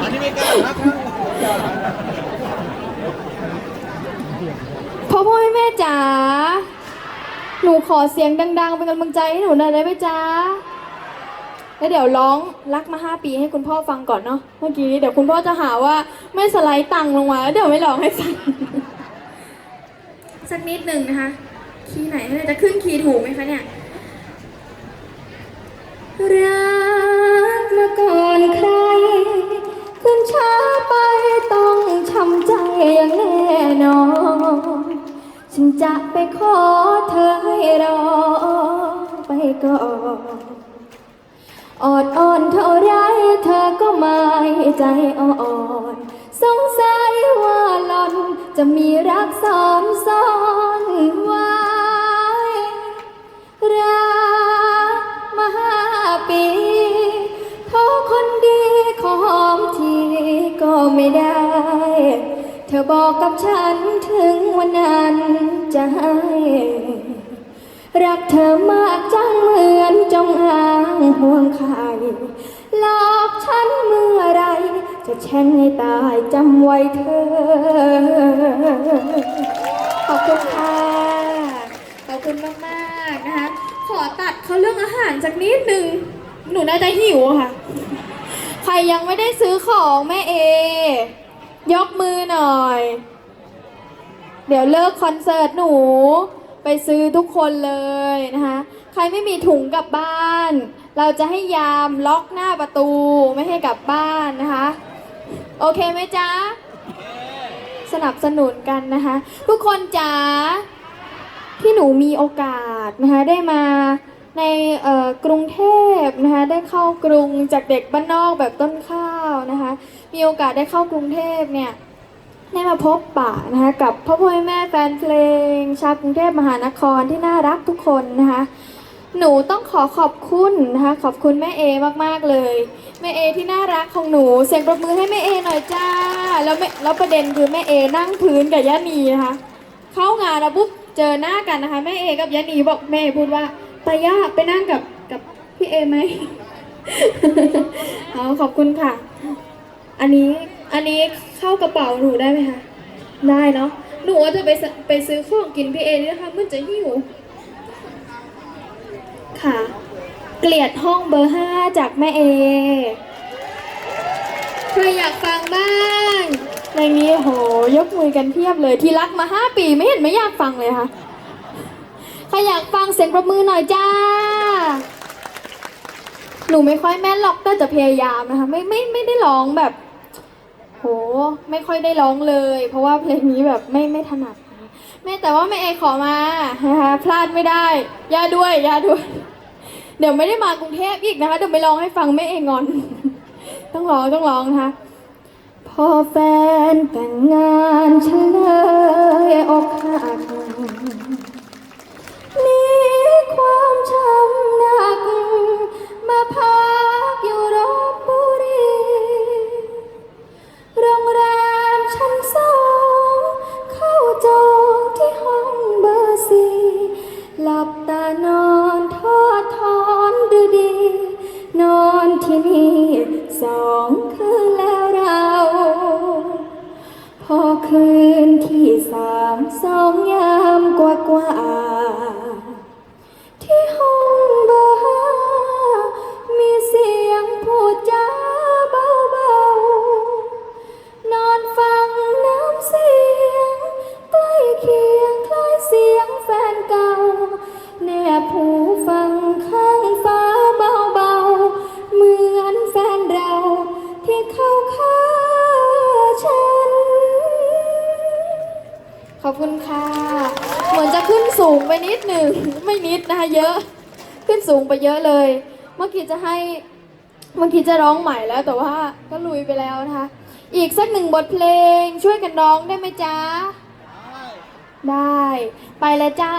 อันนี้ไม่กล้าครับพ่อพ่อแม่จ๋า หนูขอเสียงดัง ๆ เป็นกำลังใจให้หนูหน่อยได้ไหมจ๊ะ แล้วเดี๋ยวร้องรักมาห้าปีให้คุณพ่อฟังก่อนเนาะ เมื่อกี้เดี๋ยวคุณพ่อจะหาว่าไม่สไลด์ตังค์ลงมาแล้วเดี๋ยวไม่ร้องให้ฟังสักนิดหนึ่งนะคะ คีย์ไหนเนี่ยจะขึ้นคีย์ถูกไหมคะเนี่ยรักมาก่อนใคร จะไปขอเธอให้รอไปก่อนอดอ่อนเท่าไรเธอก็ไม่ใจอ่อนสงสัยว่าหล่อนจะมีรักซ้อนซ้อนไว้รักมาห้าปีเพราคนดีขอหอมทีก็ไม่ได้ เธอบอกกับฉัน ถึงวันนั้นจะให้ รักเธอมากจังเหมือนจงอางห่วงใครหลอกฉันเมื่อไร จะแช่งให้ตายจำไว้เธอ ขอบคุณค่ะ ขอบคุณมากๆนะคะ ขอตัดเขาเรื่องอาหารจากนิดนึง หนูน่าจะหิวค่ะ ใครยังไม่ได้ซื้อของแม่เอ ยกมือหน่อย เดี๋ยวเลิกคอนเสิร์ตหนู ไปซื้อทุกคนเลยนะคะ ใครไม่มีถุงกลับบ้าน เราจะให้ยามล็อกหน้าประตูไม่ให้กลับบ้านนะคะ โอเคไหมจ๊ะ สนับสนุนกันนะคะ ทุกคนจ๋าที่หนูมีโอกาสนะคะได้มาในกรุงเทพนะคะได้เข้ากรุงจากเด็กบ้านนอกแบบต้นข้าวนะคะ มีโอกาสได้เข้ากรุงเทพเนี่ย ได้มาพบปะนะคะกับพ่อพ่อแม่แฟนเพลง ชาวกรุงเทพมหานครที่น่ารักทุกคนนะคะ หนูต้องขอขอบคุณนะคะขอบคุณแม่เอมากๆเลยแม่เอที่น่ารักของหนูเสียงปรบมือให้แม่เอหน่อยจ้า แล้วแม่แล้วประเด็นคือแม่เอนั่งพื้นกับย่านีนะคะ เข้างานแล้วปุ๊บเจอหน้ากันนะคะแม่เอกับย่านีบอกแม่พูดว่าไปย่าไปนั่งกับกับพี่เอไหมเอาขอบคุณค่ะ อันนี้ อันนี้เข้ากระเป๋าหนูได้ไหมคะได้เนาะหนูว่าจะไปไปซื้อของกินพี่เอนี่นะคะมันจะหิวค่ะ เกลียดห้องเบอร์ห้าจากแม่เอใครอยากฟังบ้างในนี้โหยกมือกันเพียบเลยที่รักมาห้าปีไม่เห็นไม่อยากฟังเลยค่ะใครอยากฟังเสียงประมือหน่อยจ้า หนูไม่ค่อยแม่นหรอกก็จะพยายามนะคะ ไม่ไม่ไม่ได้ร้องแบบ โหไม่ค่อยได้ร้องเลย เพราะว่าเพลงนี้แบบไม่ไม่ถนัดนะแม่แต่ว่าแม่เอขอมานะคะพลาดไม่ได้ย่าด้วยย่าด้วย เดี๋ยวไม่ได้มากรุงเทพอีกนะคะเดี๋ยวไปร้องให้ฟังแม่เองอน ต้องร้องต้องร้องนะคะพอแฟนแต่งงานฉันเลยอกหัก สามสองยา ขอบคุณค่ะ เหมือนจะขึ้นสูงไปนิดหนึ่ง ไม่นิดนะคะเยอะ ขึ้นสูงไปเยอะเลย เมื่อกี้จะให้ เมื่อกี้จะร้องใหม่แล้วแต่ว่าก็ลุยไปแล้วนะคะ อีกสักหนึ่งบทเพลงช่วยกันร้องได้ไหมจ๊ะ ได้ ไปเลยจ้า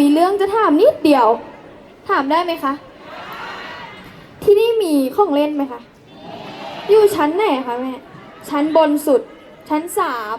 มีเรื่องจะถามนิดเดียว ถามได้ไหมคะ ที่นี่มีของเล่นไหมคะ อยู่ชั้นไหนคะแม่ ชั้นบนสุด ชั้นสาม